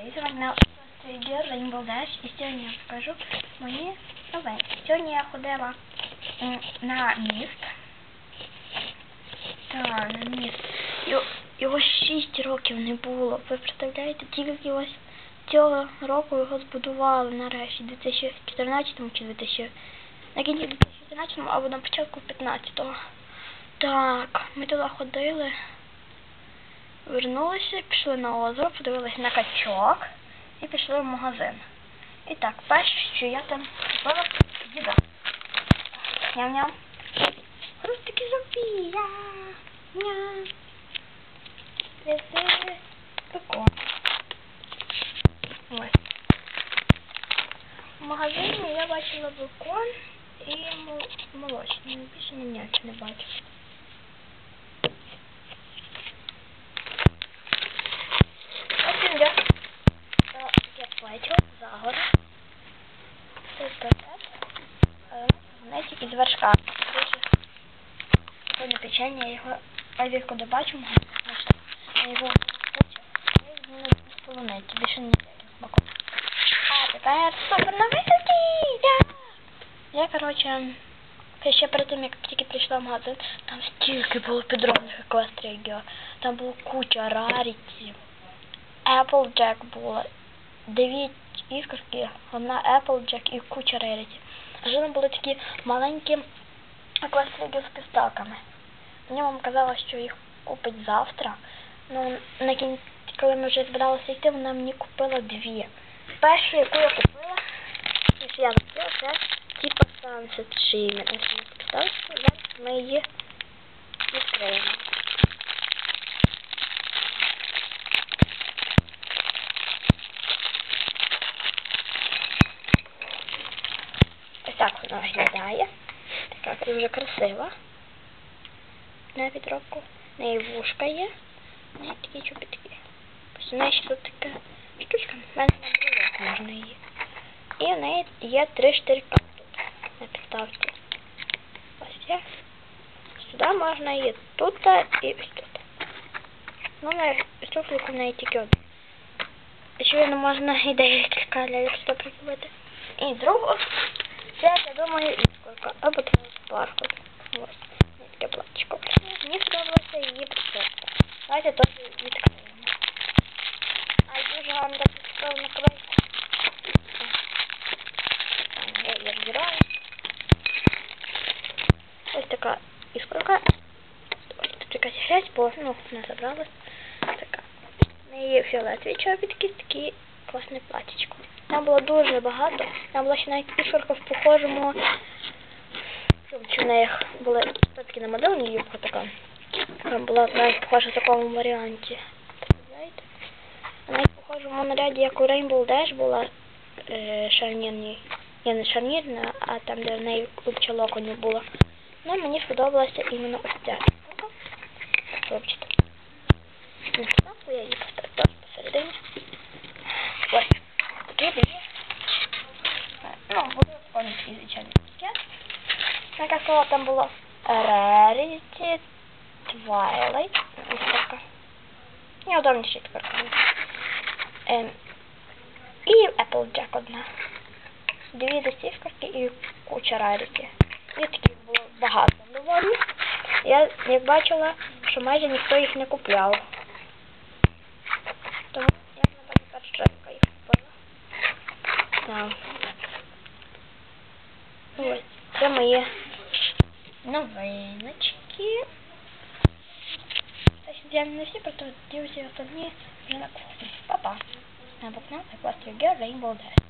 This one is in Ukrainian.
Привіт, з вами Rainbow Dash і сьогодні я покажу мої новинки. Сьогодні я ходила на міст. Так, на міст. Його 6 років не було. Ви представляєте, тільки ось цього року його збудували нарешті, в 2014 чи 2000, на кінці 2014 або на початку 15-го. Так, ми туди ходили. Вернулися, пішли на озеро, подивилися на качок і пішли в магазин. І так, перше, що я там купила їда. Ням-ням. Хрустики Софія. Ням. Вези. Прикольно. Ось. В магазині я бачила бекон і мол- молочний. Більше ні, не бачу. Тільки з вершка. Прикольне печення, я його рідко добачу, я його з полуниці, більше не смаку. А тепер супер новинки! Я, я коротше, я ще перед тим, як тільки прийшла в магазин, там стільки було підробних еквестрія. Там було куча раріті. Applejack було. Дев'ять іскорки, одна Applejack і куча раріті. Там були такі маленькі еквестрії з пістаками. Мені мама казала, що їх купить завтра. Ну, на кінці, коли ми вже збиралися йти, вона мені купила дві. Першу, яку я купила, я купила, це типа Sunset Shimmer. Ми її відкриємо. Так вона виглядає. Така дуже красива. На підробку. Неї вушка є. В неї такі чобітки. Ось у неї ще тут така штучка. В мене на можна її. І в неї є три штирка тут на підставці. Ось є. Сюди можна її тут і ось тут. Ну, на штуфлику в неї тільки один. Очевидно, можна і декілька ляльок сюди прикріпити. І другу. Це, я думаю, іскорка. Або транспарку. Ось. Таке платічко. Мені сподобалося її прицепка. Давайте теж відкриємо. А дуже гарно так наклейка. Я її розбираю. Ось така іскорка. Ось тут якась грязь, бо ну, не забралась. Така. В неї фіолетові чобітки, такі класне платічко. Там було дуже багато. Там була ще навіть іскорка в похожому. Чи в неї були все-таки намальовані юбка така. Там була навіть похожа в такому варіанті. Знаєте? Навіть похожому наряді, як у Rainbow Dash була е. Ні, не шарнірна, а там, де в неї куча локонів було. Ну, мені сподобалася іменно ось ця. Хлопчик. Сподобала, я її поставила теж посередині. Ось. Такі дві. Ну, буде такий звичайний пакет. Як там було Rarity, Twilight, ось. Неудобніше тепер. Ем, і Applejack одна. Дві досівки і куча Rarity. І таких було багато доволі. Я як бачила, що майже ніхто їх не купляв. Тому я, напевно, перша їх купила. Так. Ось, це мої новиночки. Та ще я не всі, просто дивлюся остальні вже на кухні. Па-па. На вокна, я пластую Rainbow Dash.